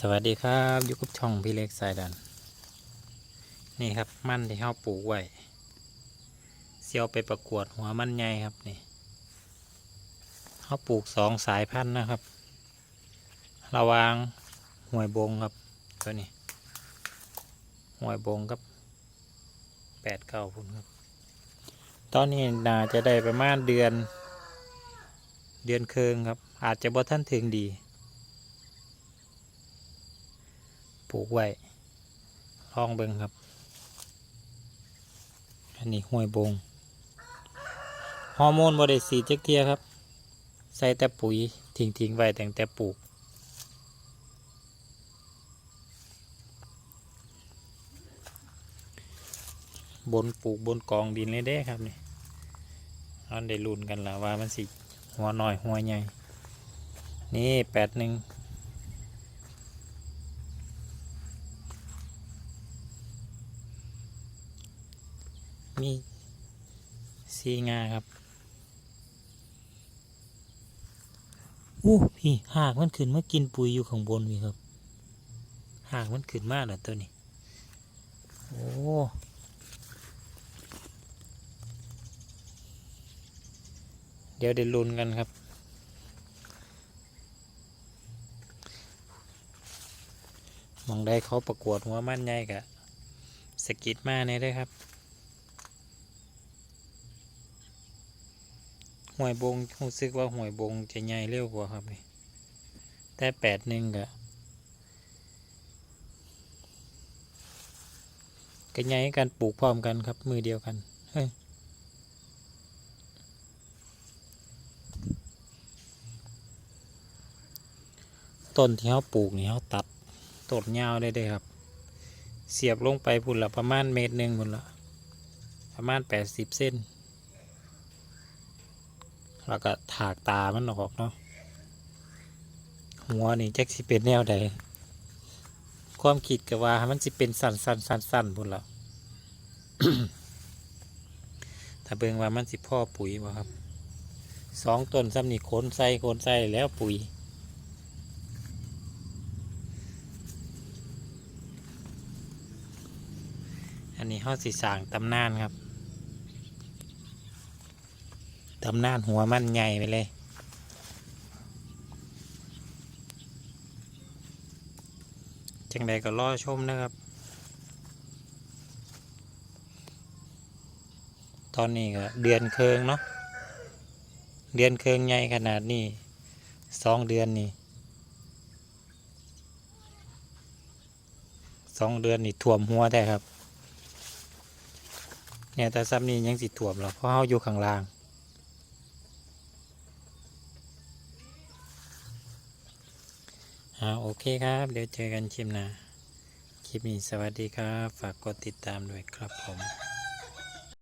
สวัสดีครับอยู่กับช่องพี่เล็กสายดัน นี่ครับมันที่เขาปลูกไว้เสียวไปประกวดหัวมันใหญ่ครับนี่เขาปลูกสองสายพันธุ์นะครับ ระวางห่วยบงครับตัวนี้ห่วยบงครับแปดเก้าพุ่นครับ ตอนนี้น่าจะได้ประมาณเดือน เดือนเคืองครับ อาจจะบ่ท่านถึงดี ปลูกไว้ลองเบิ่งครับ อันนี้ห้วยบงฮอร์โมนบริสีดจักเทียครับ ใส่แต่ปุ๋ยทิ้งทิ้งไว้แต่งแต่ปลูก บนปลูกบนกองดินเลยเด้ครับนี่เราได้ลุ้นกันแล้วว่ามันสิหัวหน้อยหัวใหญ่ นี่แปดหนึ่ง มีซีงาครับอู้พี่หากมันขึ้นมากินปุ๋ยอยู่ข้างบนพี่ครับ หากมันขึ้นมากเหรอตัวนี้ โอ้เดี๋ยวได้ลุ้นกันครับ มองได้เขาประกวดหัวมันใหญ่กะสกิดมาเนี่ยได้อครับ หวยบงรู้สึกว่าหวยบงจะใหญ่เร็วกว่าครับนี่แต่แปดหนึ่งกะก็ใหญ่กันปลูกพร้อมกันครับ มือเดียวกันเฮ้ยต้นที่เขาปลูกนี่เขาตัดต้นยาวได้เลยครับ เสียบลงไปพุ่นละประมาณเมตรหนึ่งพุ่นละประมาณแปดสิบเส้น แล้วก็ถากตามันออกเนาะหัวนี่แจ็คสิเป็นแนวใดความคิดก็ว่ามันสิเป็นสันสันสันสันพุ่นละถ้าเบิ่งว่ามันสิพ่อปุ๋ยบ่ครับสองต้นซ้ำนี่โคนใส่โคนใส่แล้วปุ๋ยอันนี้เขาสิสางตำนานครับ ตำนานหัวมันใหญ่ไปเลย จังใดก็รอชมนะครับ ตอนนี้ก็เดือนเคืองเนาะ เดือนเคืองใหญ่ขนาดนี้สองเดือนนี่สองเดือนนี่ท่วมหัวได้ครับ เนี่ยแต่ซ้ำนี้ยังสิท่วมหรอเพราะเขาอยู่ข้างล่าง อ่าโอเคครับ เดี๋ยวเจอกันคลิปหน้าคลิปนี้สวัสดีครับ ฝากกดติดตามด้วยครับผม